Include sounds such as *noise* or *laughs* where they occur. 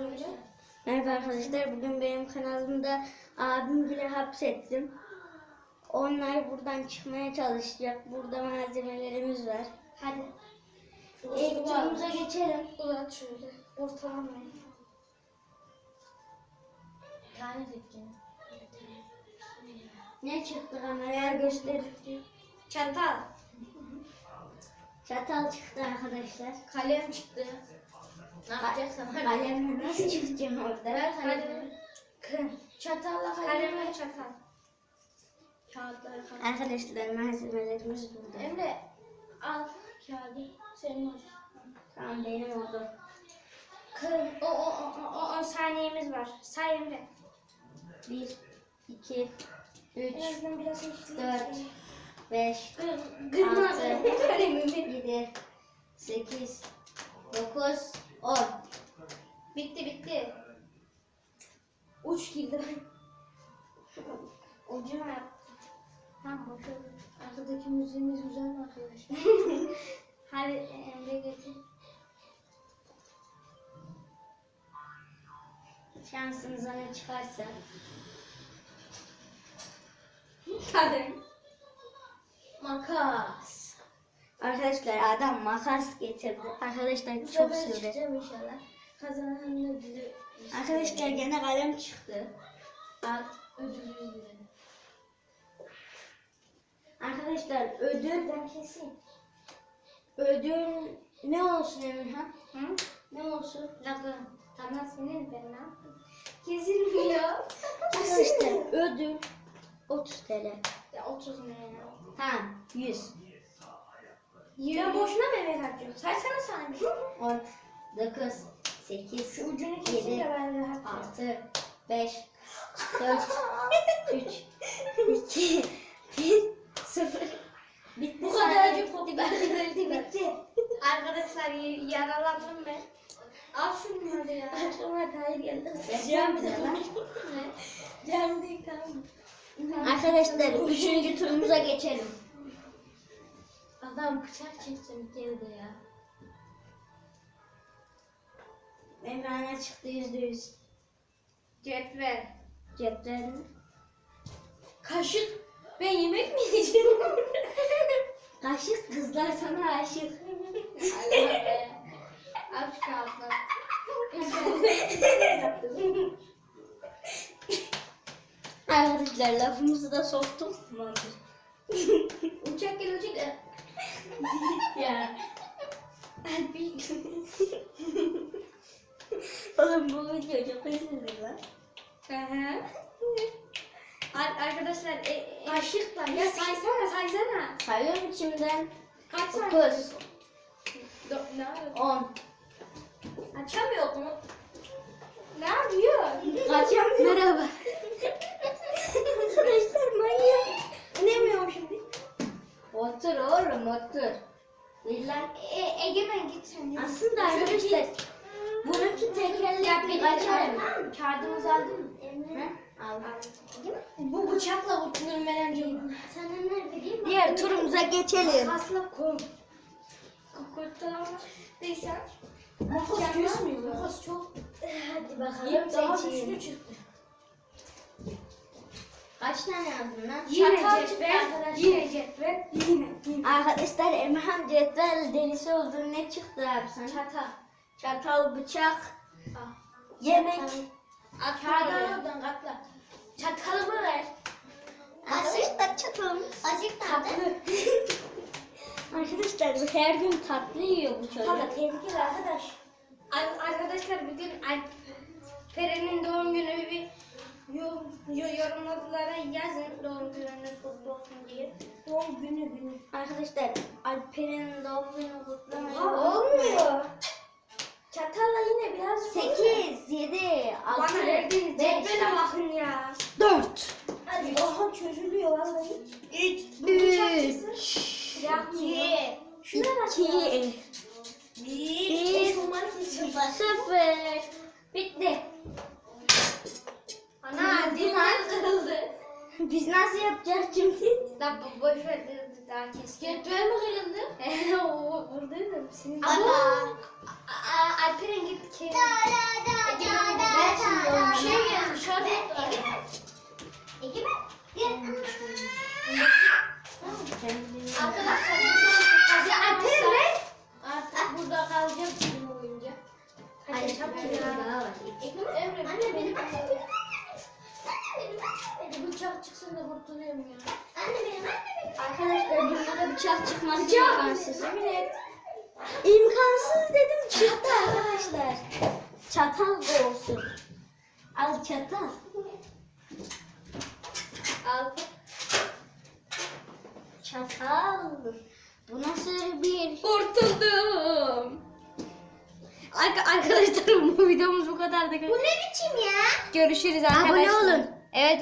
şöyle. Merhaba arkadaşlar. Bugün benim kanalımda abim bile hapsettim. Onlar buradan çıkmaya çalışacak. Burada malzemelerimiz var. Hadi. İlk turumuza geçelim. Uzat şöyle. Ortalamayın. Tane dikkin. Ne çıktı kameraya göster. Çatal. Çatal çıktı arkadaşlar. Kalem çıktı. Ne yapacaksın? Kalemle nasıl çıkacağım orada? Ver kalemi. Çatalla kalem. Kalem çatal. Kağıtları kalem. Arkadaşlar malzemelerimiz burada. Emre al kağıdı. Senin olsun. Tamam benim oldu. Kırm. O, o, o, o, 10 saniyemiz var. Say Emre. 1, 2, 3, En azından biraz Dört. 5, Kırma Altı. 7, 8, 9, 10. Bitti bitti. Uç girdi. *laughs* Ucuna yaptım. Tamam boşver. Arkadaki müziğimiz güzel mi arkadaşlar? *laughs* Hadi Emre getir. Şansınıza ne çıkarsa. Hadi. Makas. Arkadaşlar adam makas getirdi. Arkadaşlar Bu çok sefer süre. çıkacağım inşallah. Arkadaşlar gene kalem çıktı. Al ödülü verelim. Arkadaşlar ödül Ben kesin. ödül ne olsun Emirhan? Hı? Ne olsun? Lakın. Tamam senin ben ne yaptım? Kesilmiyor. *laughs* Arkadaşlar ödül 30 TL. Ya 30 ne ya? Ha 100. Ya boşuna mı eve harcıyorsun? Saysana sana bir şey. 10, 9, 8, Şu ucunu kesin 7, de ben rahat 6, 5, 4, 3, 2, 1, 0. Bitti. Bu kadarcık koptu. Bitti bitti. Arkadaşlar y- yaralandım ben. Al şunu hadi ya. Aklıma dair geldi. Cam bir de? Cam değil tamam. Arkadaşlar 3. turumuza geçelim. Adam bıçak çektim geldi ya. Emrah'a çıktı %100. Cetvel. Cetvel. Kaşık. Ben yemek mi yiyeceğim? *laughs* Kaşık kızlar sana aşık. Allah be. Şu kağıtları. Arkadaşlar lafımızı da soktuk. Uçak gel uçak. Ya. Oğlum bu video çok izlenir lan. Aha. Ar- Arkadaşlar e, e, kaşık var. Ya saysana saysana. Sayıyorum içimden. Kaç tane? 9, Do- ne yapıyor? 10. Açamıyor mu? Ne yapıyor? Açamıyorum. Merhaba. Arkadaşlar manyak. İnemiyorum şimdi. Otur oğlum otur. Billah. E, Egemen git sen. Aslında arkadaşlar bununki tekerlekli açarım. Kağıdımızı aldın mı? Hı? Al. Bu bıçakla vurtulurum ben önce. Sana ne vereyim? Diğer turumuza geçelim. Makasla kom. Kurtarama. Neyse. Makas küsmüyor. Makas çok. Hadi bakalım Yep, daha güçlü çıktı. Kaç tane yazdın lan? Yine Çatal cetvel. Yine cetvel. Yine. yine. Arkadaşlar Emirhan cetvel delisi oldu. Ne çıktı abi sana? Çatal. Çatal, bıçak, Al. yemek. Al oradan katla. Çatalımı ver. Arkadaşlar çatal. Azıcık Tatlı. *laughs* Arkadaşlar bu her gün tatlı yiyor bu çocuk. Valla tehlikeli arkadaş. Ar- arkadaşlar bugün Alperen'in doğum günü bir yo- yo- yorumladılara yazın doğum gününüz kutlu olsun diye. Doğum günü günü. Arkadaşlar Alper'in doğum günü kutlamayı olmuyor. Çatalla yine biraz 8, 7, 6, Bana verdiğiniz 5, cetvele bakın ya. 4, Hadi. Aha çözülüyor vallahi. 3, Yakmıyor. Şuna bak 2, ya. 1, Bir. Şunları kesin. 0. Bitti. Biz nasıl yapacağız şimdi? Lan bu boş ver bir daha kes. Götüre *laughs* mi kırıldı? Oo buradaydım. Seni Ama Alperen git. Da da da da da da. Bir şey geldi. Şöyle. Kurtulayım ya. Anne benim anne benim. Arkadaşlar bunda da bıçak çıkması Bıçak. imkansız. İmkansız dedim çıktı arkadaşlar. Çatal da olsun. Al çatal. Al. Çatal. Bu nasıl bir... Kurtuldum. Arka- Arkadaşlar bu videomuz bu kadardı. Bu ne biçim ya? Görüşürüz arkadaşlar. olun. Evet